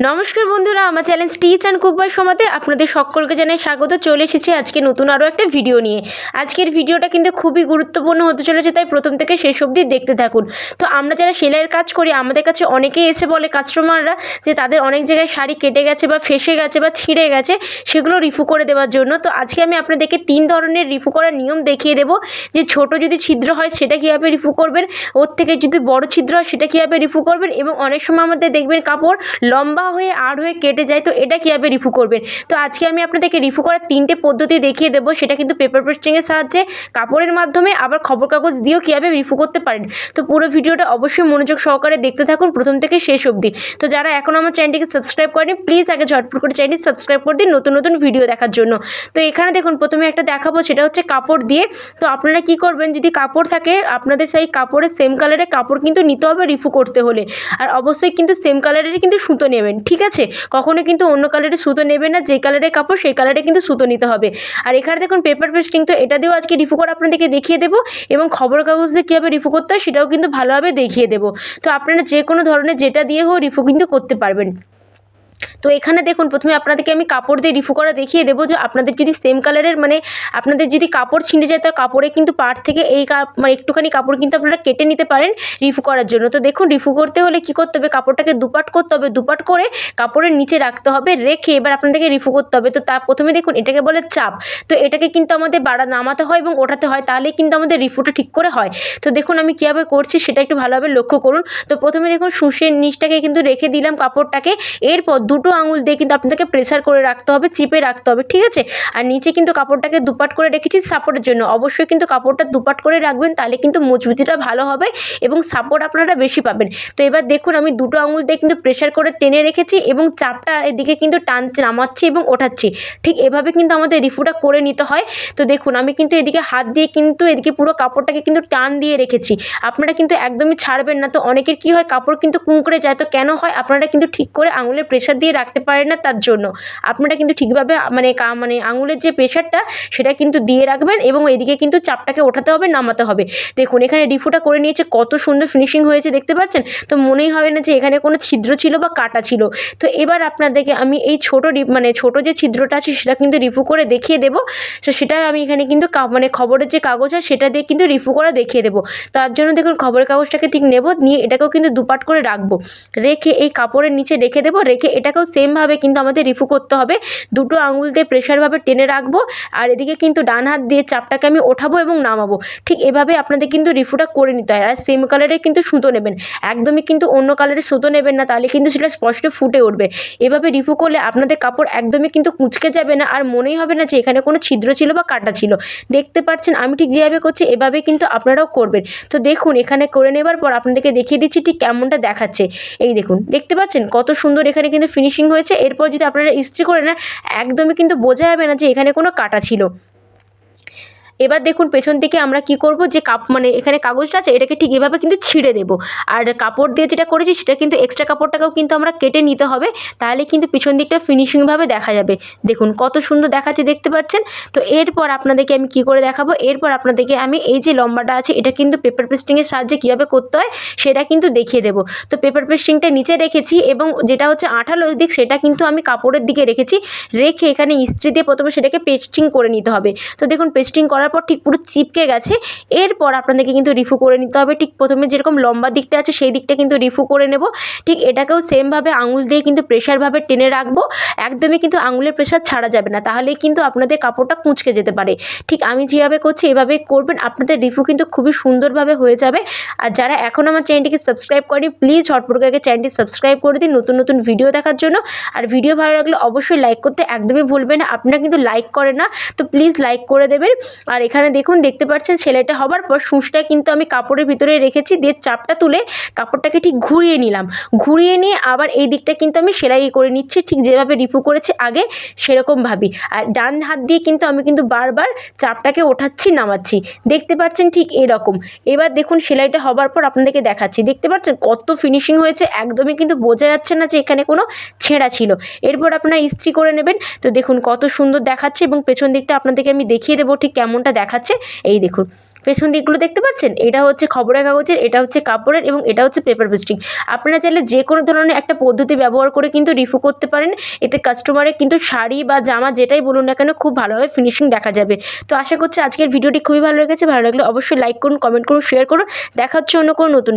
নমস্কার বন্ধুরা, আমার চ্যানেল স্টিচ অ্যান্ড কুকবার সমাতে আপনাদের সকলকে জানাই স্বাগত। চলে এসেছি আজকে নতুন আরও একটা ভিডিও নিয়ে। আজকের ভিডিওটা কিন্তু খুবই গুরুত্বপূর্ণ হতে চলেছে, তাই প্রথম থেকে শেষ অবধি দেখতে থাকুন। তো আমরা যারা সেলাইয়ের কাজ করি, আমাদের কাছে অনেকেই এসে বলে কাস্টমাররা যে তাদের অনেক জায়গায় শাড়ি কেটে গেছে বা ফেসে গেছে বা ছিঁড়ে গেছে, সেগুলো রিফু করে দেওয়ার জন্য। তো আজকে আমি আপনাদেরকে তিন ধরনের রিফু করার নিয়ম দেখিয়ে দেবো। যে ছোট যদি ছিদ্র হয়, সেটা কীভাবে রিফু করবেন? ওর থেকে যদি বড় ছিদ্র হয়, সেটা কীভাবে রিফু করবেন? এবং অনেক সময় আমাদের দেখবেন কাপড় লম্বা হয়ে আর হয়ে কেটে যায়, তো এটা কীভাবে রিফু করবেন? তো আজকে আমি আপনাদেরকে রিফু করার তিনটে পদ্ধতি দেখিয়ে দেবো, সেটা কিন্তু পেপার পেস্টিংয়ের সাহায্যে, কাপড়ের মাধ্যমে, আবার খবর কাগজ দিয়েও কীভাবে রিফু করতে পারেন। তো পুরো ভিডিওটা অবশ্যই মনোযোগ সহকারে দেখতে থাকুন, প্রথম থেকে শেষ অবধি। তো যারা এখন আমার চ্যানেলটিকে সাবস্ক্রাইব করেনি প্লিজ আগে ঝটপট করে চ্যানেলটি সাবস্ক্রাইব করে দিন নতুন নতুন ভিডিও দেখার জন্য। তো এখানে দেখুন, প্রথমে একটা দেখাবো, সেটা হচ্ছে কাপড় দিয়ে। তো আপনারা কি করবেন, যদি কাপড় থাকে, আপনাদের সেই কাপড়ের সেম কালারের কাপড় কিন্তু নিতে হবে রিফু করতে হলে। আর অবশ্যই কিন্তু সেম কালারেরই কিন্তু সুতো নেবেন। ঠিক আছে? কখনো কিন্তু অন্য কালারের সুতো নেবেন না, যে কালারের কাপড় সেই কালারে কিন্তু সুতো নিতে হবে। আর এখানে দেখুন পেপার পেস্টিং তো এটা দিয়েও আজকে রিফু করে আপনাদেরকে দেখিয়ে দেবো এবং খবর কাগজ দিয়ে কীভাবে রিফু করতে হয় সেটাও কিন্তু ভালোভাবে দেখিয়ে দেবো। তো আপনারা যে কোনো ধরনের যেটা দিয়ে হোক রিফু কিন্তু করতে পারবেন। তো এখানে দেখুন, প্রথমে আপনাদেরকে আমি কাপড় দিয়ে রিফু করা দেখিয়ে দেবো যে আপনাদের যদি সেম কালারের মানে আপনাদের যদি কাপড় ছিঁড়ে যায়, তার কাপড়ে কিন্তু পাট থেকে এই মানে একটুখানি কাপড় কিন্তু আপনারা কেটে নিতে পারেন রিফু করার জন্য। তো দেখুন, রিফু করতে হলে কী করতে হবে? কাপড়টাকে দুপাট করতে হবে। দুপাট করে কাপড়ের নিচে রাখতে হবে, রেখে এবার আপনাদেরকে রিফু করতে হবে। তো তা প্রথমে দেখুন, এটাকে বলে চাপ। তো এটাকে কিন্তু আমাদের বাড়া নামাতে হয় এবং ওঠাতে হয়, তাহলেই কিন্তু আমাদের রিফুটা ঠিক করে হয়। তো দেখুন, আমি কীভাবে করছি সেটা একটু ভালোভাবে লক্ষ্য করুন। তো প্রথমে দেখুন, শুষের নিচটাকে কিন্তু রেখে দিলাম কাপড়টাকে। এরপর দুটো আঙুল দিয়ে কিন্তু আপনাদেরকে প্রেসার করে রাখতে হবে, চিপে রাখতে হবে, ঠিক আছে? আর নিচে কিন্তু কাপড়টাকে দুপাট করে রেখেছি সাপোর্টের জন্য। অবশ্যই কিন্তু কাপড়টা দুপাট করে রাখবেন, তাহলে কিন্তু মজবুতিটা ভালো হবে এবং সাপোর্ট আপনারা বেশি পাবেন। তো এবার দেখুন, আমি দুটো আঙুল দিয়ে কিন্তু প্রেসার করে টেনে রেখেছি এবং চাপটা এদিকে কিন্তু টানছে, নামাচ্ছি এবং ওঠাচ্ছি। ঠিক এভাবে কিন্তু আমাদের রিফুটা করে নিতে হয়। তো দেখুন, আমি কিন্তু এদিকে হাত দিয়ে কিন্তু এদিকে পুরো কাপড়টাকে কিন্তু টান দিয়ে রেখেছি। আপনারা কিন্তু একদমই ছাড়বেন না। তো অনেকের কী হয়, কাপড় কিন্তু কুঁকড়ে যায়। তো কেন হয়? আপনারা কিন্তু ঠিক করে আঙুলের প্রেশার দিয়ে রাখতে পারেন না তার জন্য। আপনারা কিন্তু ঠিকভাবে মানে কা মানে আঙুলের যে প্রেশারটা সেটা কিন্তু দিয়ে রাখবেন এবং এদিকে কিন্তু চাপটাকে ওঠাতে হবে, নামাতে হবে। দেখুন, এখানে রিফুটা করে নিয়েছে, কত সুন্দর ফিনিশিং হয়েছে, দেখতে পাচ্ছেন? তো মনেই হবে না যে এখানে কোনো ছিদ্র ছিল বা কাটা ছিল। তো এবার আপনাদেরকে আমি এই ছোটো মানে ছোটো যে ছিদ্রটা আছে, সেটা কিন্তু রিফু করে দেখিয়ে দেবো। তো সেটা আমি এখানে কিন্তু মানে খবরের যে কাগজ হয় সেটা দিয়ে কিন্তু রিফু করে দেখিয়ে দেবো। তার জন্য দেখুন, খবরের কাগজটাকে ঠিক নেব, নিয়ে এটাকেও কিন্তু দুপাট করে রাখব। রেখে এই কাপড়ের নিচে রেখে দেবো, রেখে এটাকেও সেমভাবে কিন্তু আমাদের রিফু করতে হবে। দুটো আঙুল দিয়ে প্রেশারভাবে টেনে রাখব আর এদিকে কিন্তু ডান হাত দিয়ে চাপটাকে আমি ওঠাবো এবং নামাবো। ঠিক এভাবে আপনাদের কিন্তু রিফুটা করে নিতে হয়। আর সেম কালারের কিন্তু সুতো নেবেন। একদমই কিন্তু অন্য কালারের সুতো নেবেন না, তাহলে কিন্তু সেটা স্পষ্ট ফুটে উঠবে। এভাবে রিফু করলে আপনাদের কাপড় একদমই কিন্তু কুঁচকে যাবে না আর মনেই হবে না যে এখানে কোনো ছিদ্র ছিল বা কাটা ছিল। দেখতে পাচ্ছেন, আমি ঠিক যেভাবে করছি এভাবে কিন্তু আপনারাও করবেন। তো দেখুন, এখানে করে নেবার পর আপনাদেরকে দেখিয়ে দিচ্ছি ঠিক কেমনটা দেখাচ্ছে। এই দেখুন, দেখতে পাচ্ছেন? কত সুন্দর এখানে কিন্তু ফিনিশিং হয়েছে। এরপর যদি আপনারা ইস্ত্রি করে নেন, একদমই কিন্তু বোঝা যাবে না যে এখানে কোনো কাটা ছিল। এবার দেখুন পেছন থেকে আমরা কি করব? যে কাপ মানে এখানে কাগজটা আছে, এটাকে ঠিক এভাবে কিন্তু ছিঁড়ে দেবো। আর কাপড় দিয়ে যেটা করেছি, সেটা কিন্তু এক্সট্রা কাপড়টাকেও কিন্তু আমরা কেটে নিতে হবে। তাহলে কিন্তু পিছন দিকটা ফিনিশিংভাবে দেখা যাবে। দেখুন কত সুন্দর দেখাচ্ছে, দেখতে পাচ্ছেন? তো এরপর আপনাদেরকে আমি কি করে দেখাবো? এরপর আপনাদেরকে আমি এই যে লম্বাটা আছে, এটা কিন্তু পেপার পেস্টিংয়ের সাহায্যে কীভাবে করতে হয়, সেটা কিন্তু দেখিয়ে দেবো। তো পেপার পেস্টিংটা নিচে রেখেছি এবং যেটা হচ্ছে আঠালো দিক, সেটা কিন্তু আমি কাপড়ের দিকে রেখেছি। রেখে এখানে ইস্ত্রি দিয়ে প্রথমে সেটাকে পেস্টিং করে নিতে হবে। তো দেখুন পেস্টিং করার পর ঠিক পুরো চিপকে গেছে। এরপর আপনাদেরকে কিন্তু রিফু করে নিতে হবে। ঠিক প্রথমে যেরকম লম্বা দিকটা আছে, সেই দিকটা কিন্তু রিফু করে নেব। ঠিক এটাকেও সেমভাবে আঙুল দিয়ে কিন্তু প্রেশারভাবে টেনে রাখব। একদমই কিন্তু আঙুলের প্রেশার ছাড়া যাবে না। তাহলেই কিন্তু আপনাদের কাপড়টা কুঁচকে যেতে পারে। ঠিক আমি যেভাবে করছি এভাবে করবেন। আপনাদের রিফু কিন্তু খুবই সুন্দরভাবে হয়ে যাবে। আর যারা এখন আমার চ্যানেলটিকে সাবস্ক্রাইব করেনি প্লিজ ঝটপট করে চ্যানেলটি সাবস্ক্রাইব করে দিন নতুন নতুন ভিডিও দেখার জন্য। আর ভিডিও ভালো লাগলে অবশ্যই লাইক করতে একদমই ভুলবেন না। আপনারা কিন্তু লাইক করে না। তো প্লিজ লাইক করে দেবেন। আর এখানে দেখুন, দেখতে পাচ্ছেন ছেলেটা হবার পর সূঁচটা কিন্তু আমি কাপড়ের ভিতরে রেখেছি, দিয়ে চাপটা তুলে কাপড়টাকে ঠিক ঘুরিয়ে নিলাম। ঘুরিয়ে নিয়ে আবার এই দিকটা কিন্তু আমি সেলাই করে নিচ্ছি, ঠিক যেভাবে রিপু করেছি আগে সেরকমভাবেই। আর ডান হাত দিয়ে কিন্তু আমি কিন্তু বারবার চাপটাকে ওঠাচ্ছি, নামাচ্ছি। দেখতে পাচ্ছেন ঠিক এরকম। এবার দেখুন, সেলাইটা হবার পর আপনাদেরকে দেখাচ্ছি। দেখতে পাচ্ছেন কত ফিনিশিং হয়েছে, একদমই কিন্তু বোঝা যাচ্ছে না যে এখানে কোনো ছেঁড়া ছিল। এরপর আপনারা ইস্ত্রি করে নেবেন। তো দেখুন, কত সুন্দর দেখাচ্ছে এবং পেছন দিকটা আপনাদেরকে আমি দেখিয়ে দেবো ঠিক কেমনটা দেখাচ্ছে। এই দেখুন, পেছন দিকগুলো দেখতে পাচ্ছেন? এটা হচ্ছে খবরের কাগজের, এটা হচ্ছে কাপড়ের এবং এটা হচ্ছে পেপার পেস্টিং আপনারা চাইলে যে কোনো ধরনের একটা পদ্ধতি ব্যবহার করে কিন্তু রিফু করতে পারেন। এতে কাস্টমারের কিন্তু শাড়ি বা জামা যেটাই বলুন না কেন খুব ভালোভাবে ফিনিশিং দেখা যাবে। তো আশা করছি আজকের ভিডিওটি খুবই ভালো লেগেছে। ভালো লাগলে অবশ্যই লাইক করুন কমেন্ট করুন শেয়ার করুন। দেখা হচ্ছে অন্য কোনো নতুন